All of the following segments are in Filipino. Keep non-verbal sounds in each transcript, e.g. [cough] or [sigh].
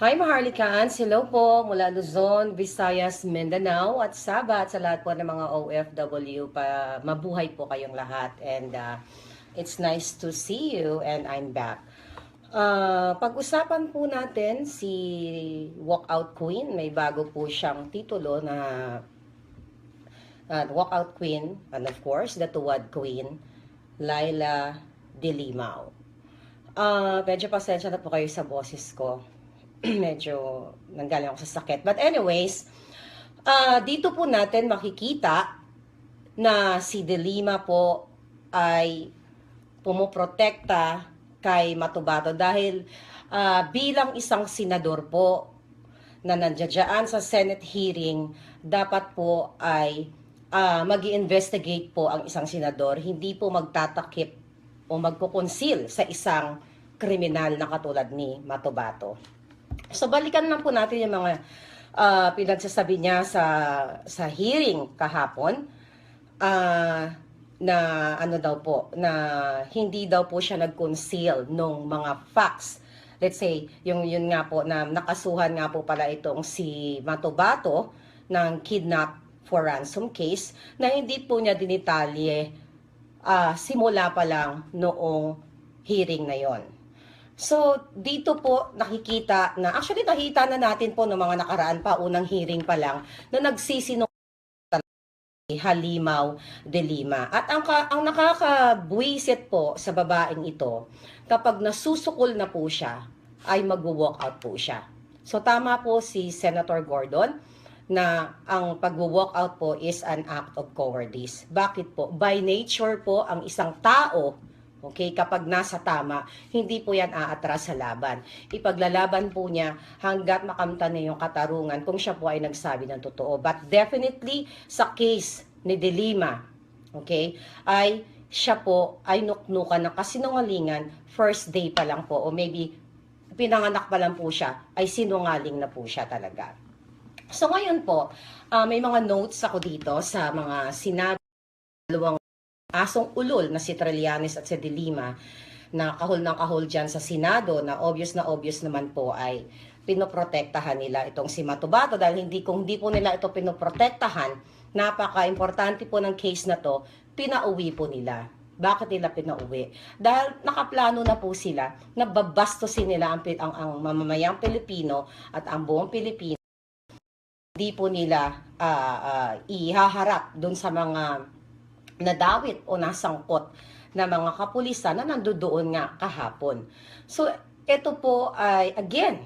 Hi Maharlikans, hello po mula Luzon, Visayas, Mindanao at Sabat sa lahat po ng mga OFW pa mabuhay po kayong lahat and uh, it's nice to see you and I'm back. Uh, pag-usapan po natin si Walkout Queen, may bago po siyang titulo na uh, Walkout Queen and of course the Tuwad Queen, Laila Dilimao. Ah, medyo pasensya na po kayo sa boses ko. [clears throat] medyo nanggaling ako sa sakit. But anyways, ah, dito po natin makikita na si Delima po ay pumuprotekta kay Matubato dahil ah, bilang isang senador po na nandiyan sa Senate hearing, dapat po ay uh, mag investigate po ang isang senador, hindi po magtatakip o magkukonsil sa isang kriminal na katulad ni Matubato. So balikan lang po natin yung mga ah, pinagsasabi niya sa sa hearing kahapon ah, na ano daw po na hindi daw po siya nag-conceal nung mga facts. Let's say yung yun nga po na nakasuhan nga po pala itong si Matubato ng kidnap for ransom case na hindi po niya dinitalye ah, simula pa lang noong hearing na yon. So, dito po nakikita na, actually nakita na natin po ng mga nakaraan pa, unang hearing pa lang, na nagsisinong Halimaw de Lima. At ang, ka, ang nakakabwisit po sa babaeng ito, kapag nasusukol na po siya, ay mag-walk out po siya. So tama po si Senator Gordon na ang pag-walk out po is an act of cowardice. Bakit po? By nature po, ang isang tao Okay, kapag nasa tama, hindi po yan aatras sa laban. Ipaglalaban po niya hanggat makamtan niya yung katarungan kung siya po ay nagsabi ng totoo. But definitely, sa case ni Delima, okay, ay siya po ay nuknukan ng kasinungalingan first day pa lang po o maybe pinanganak pa lang po siya ay sinungaling na po siya talaga. So ngayon po, ah, may mga notes ako dito sa mga sinabi asong ulol na si Trillanes at si De Lima na kahol ng kahol dyan sa Senado na obvious na obvious naman po ay pinoprotektahan nila itong si Matubato dahil hindi kung hindi po nila ito pinoprotektahan, napaka-importante po ng case na to, pinauwi po nila. Bakit nila pinauwi? Dahil nakaplano na po sila na babastosin nila ang, ang, ang mamamayang Pilipino at ang buong Pilipino hindi po nila ah, ah, ihaharap doon sa mga nadawit o nasangkot na mga kapulisan na nandoon nga kahapon. So, ito po ay, again,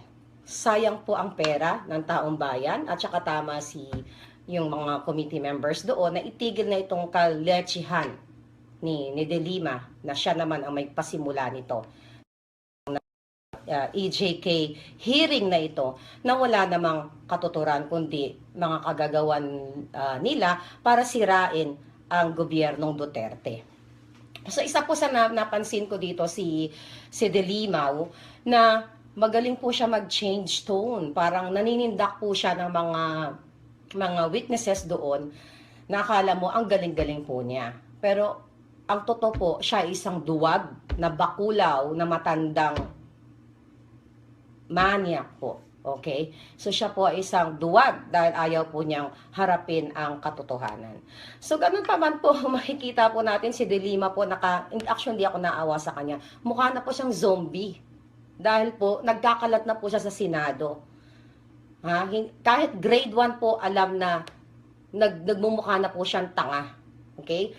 sayang po ang pera ng taong bayan at saka tama si yung mga committee members doon na itigil na itong kalechihan ni, ni De Lima na siya naman ang may pasimula nito uh, EJK hearing na ito na wala namang katuturan kundi mga kagagawan uh, nila para sirain ang gobyernong Duterte. So isa po sa na, napansin ko dito si si Delimaw na magaling po siya mag-change tone. Parang naninindak po siya ng mga mga witnesses doon. Nakala mo ang galing-galing po niya. Pero ang totoo po, siya ay isang duwag na bakulaw na matandang maniac po. Okay? So siya po ay isang duwag dahil ayaw po niyang harapin ang katotohanan. So ganun pa man po, [laughs] makikita po natin si Delima po, naka, actually hindi ako naawa sa kanya. Mukha na po siyang zombie. Dahil po, nagkakalat na po siya sa Senado. Ha? Kahit grade 1 po, alam na nag, nagmumukha na po siyang tanga. Okay?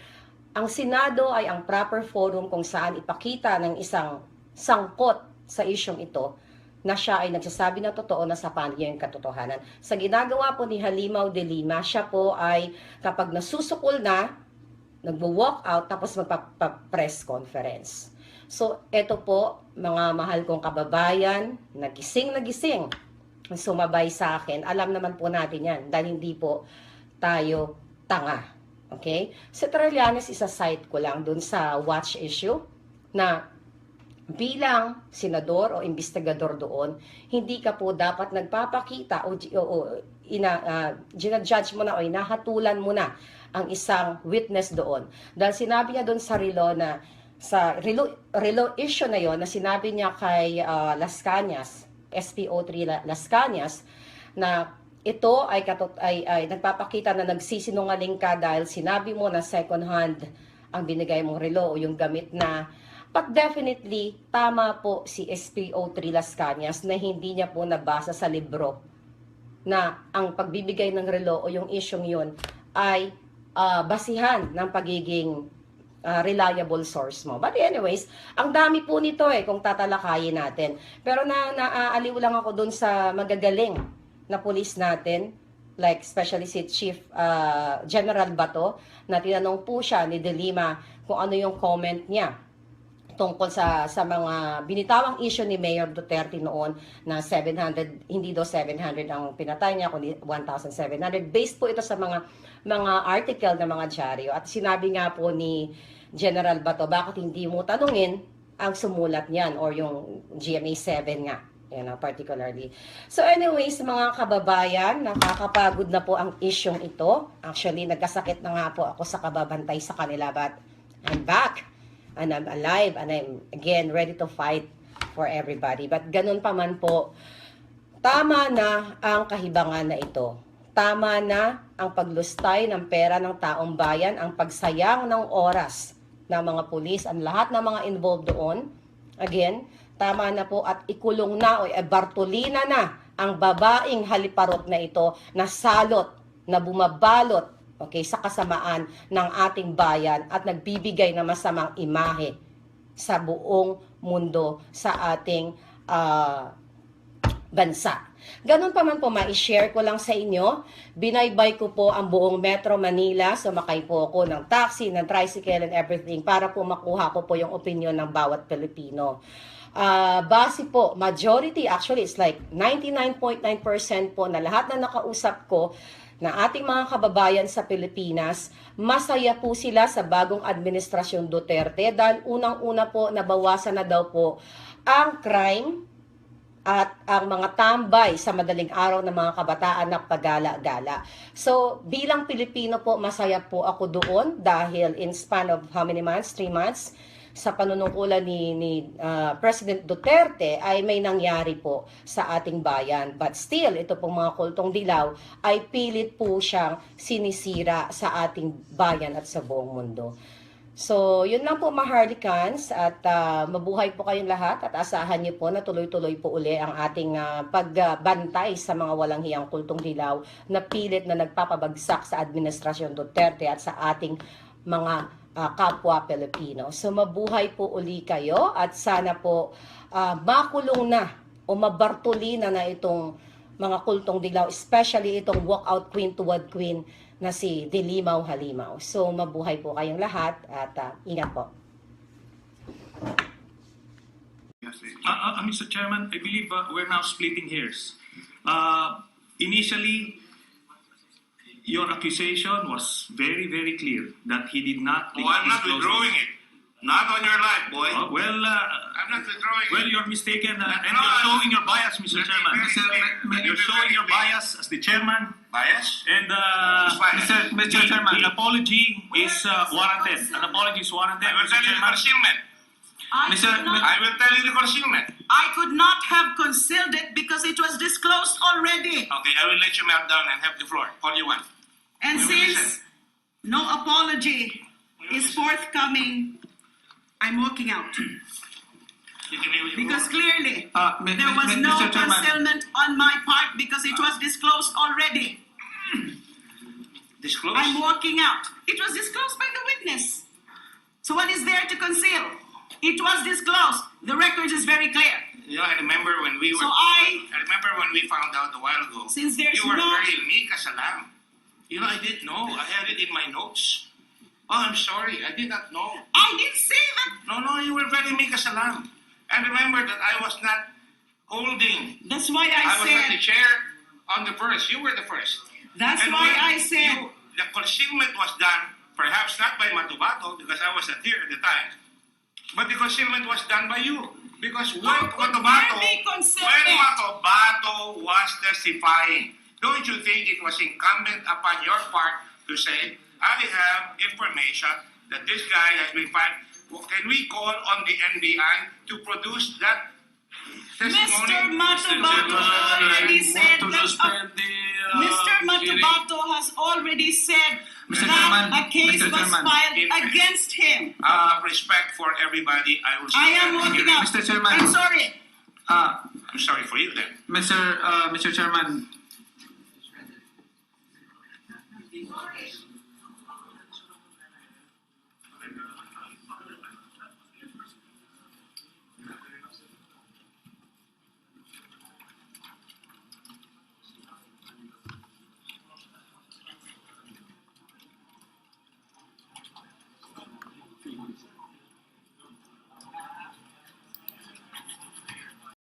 Ang Senado ay ang proper forum kung saan ipakita ng isang sangkot sa isyong ito na siya ay nagsasabi ng totoo na sa panya yung katotohanan. Sa ginagawa po ni Halimaw de Lima, siya po ay kapag nasusukol na, nagwo-walk out tapos magpa-press conference. So, ito po, mga mahal kong kababayan, nagising nagising, sumabay sa akin. Alam naman po natin yan dahil hindi po tayo tanga. Okay? Si Trillanes, isa-cite ko lang dun sa watch issue na bilang senador o investigador doon, hindi ka po dapat nagpapakita o, o, o ina, uh, ginajudge mo na o inahatulan mo na ang isang witness doon. Dahil sinabi niya doon sa Rilo na sa Rilo, Rilo issue na yon na sinabi niya kay uh, Las Cañas, SPO3 La- Las Cañas na ito ay, katut ay, ay nagpapakita na nagsisinungaling ka dahil sinabi mo na second hand ang binigay mong relo o yung gamit na But definitely, tama po si SPO3 Las na hindi niya po nabasa sa libro na ang pagbibigay ng relo o yung isyong yun ay ah, basihan ng pagiging ah, reliable source mo. But anyways, ang dami po nito eh kung tatalakayin natin. Pero na naaaliw lang ako dun sa magagaling na pulis natin like especially si Chief ah, General Bato na tinanong po siya ni De Lima kung ano yung comment niya tungkol sa sa mga binitawang issue ni Mayor Duterte noon na 700 hindi daw 700 ang pinatay niya kundi 1700 based po ito sa mga mga article ng mga dyaryo at sinabi nga po ni General Bato bakit hindi mo tanungin ang sumulat niyan or yung GMA 7 nga yan ah, particularly. So anyways, mga kababayan, nakakapagod na po ang isyong ito. Actually, nagkasakit na nga po ako sa kababantay sa kanila but I'm back and I'm alive and I'm again ready to fight for everybody. But ganun pa man po, tama na ang kahibangan na ito. Tama na ang paglustay ng pera ng taong bayan, ang pagsayang ng oras ng mga pulis, ang lahat ng mga involved doon. Again, tama na po at ikulong na o Bartolina na ang babaeng haliparot na ito na salot, na bumabalot okay, sa kasamaan ng ating bayan at nagbibigay ng masamang imahe sa buong mundo sa ating ah, bansa. Ganun pa man po, ma-share ko lang sa inyo. Binaybay ko po ang buong Metro Manila. Sumakay po ako ng taxi, ng tricycle and everything para po makuha ko po yung opinion ng bawat Pilipino. Ah, base po, majority, actually it's like 99.9% po na lahat na nakausap ko na ating mga kababayan sa Pilipinas, masaya po sila sa bagong administrasyon Duterte dahil unang-una po nabawasan na daw po ang crime at ang mga tambay sa madaling araw ng mga kabataan na pagala-gala. So, bilang Pilipino po, masaya po ako doon dahil in span of how many months? Three months? Sa panunungkulan ni, ni ah, President Duterte ay may nangyari po sa ating bayan. But still, ito pong mga kultong dilaw ay pilit po siyang sinisira sa ating bayan at sa buong mundo. So, yun lang po Maharlikans at ah, mabuhay po kayong lahat at asahan niyo po na tuloy-tuloy po uli ang ating ah, pagbantay sa mga walang hiyang kultong dilaw na pilit na nagpapabagsak sa Administrasyon Duterte at sa ating mga ah, kapwa Pilipino. So, mabuhay po uli kayo at sana po ah, makulong na o mabartulina na itong mga kultong dilaw, especially itong walkout queen toward queen na si Dilimaw Halimaw. So, mabuhay po kayong lahat at ah, ingat po. Uh, uh, Mr. Chairman, I believe uh, we're now splitting hairs. Uh, initially, your accusation was very, very clear that he did not. Oh, I'm not withdrawing it. Not on your life, boy. Uh, well, uh, I'm not withdrawing well, it. you're mistaken, uh, and No, you're I'm- showing your bias, Mr. Let Chairman. very clear. You're showing your bias as the chairman, Bias? and uh, Who's biased? Mr. Mr. Chairman, the- the apology is uh, warranted. An apology is warranted, I will Mr. tell you the Chairman. concealment. I Mr. could, not, I will tell you the concealment. I could not have concealed it because it was disclosed already. Okay, I will let you melt down and have the floor. All you want. And since no apology is forthcoming, I'm walking out. You can hear Because clearly, Uh, there was no Chairman. concealment on my part because it was disclosed already. Disclosed? I'm walking out. It was disclosed by the witness. So what is there to conceal? It was disclosed. The record is very clear. You know, I remember when we were. So I- I remember when we found out a while ago. Since there's you were no- very Mika Salam. You know, I didn't know. I had it in my notes. Oh, I'm sorry. I did not know. I didn't say that. No, no, you were very Mika Salam. And remember that I was not holding. That's why I, I, was not the said. chair on the first. You were the first. That's And why I said. you- the concealment was done, perhaps not by Matubato, because I was not here at the time, but the concealment was done by you. Because when Matubato, when? Matubato was testifying, don't you think it was incumbent upon your part to say, I have information that this guy has been fined. Can we call on the NBI to produce that testimony. Matubato already said that uh, the uh, Mr. hearing. Matubato has already said Mr. that Chairman, a case Mr. was Chairman. filed If- against him. Out of respect for everybody, I will. I am suspend the walking out. Mr. Chairman. I'm sorry. Uh, I'm sorry for you then. Mr. Uh, Mr. Chairman,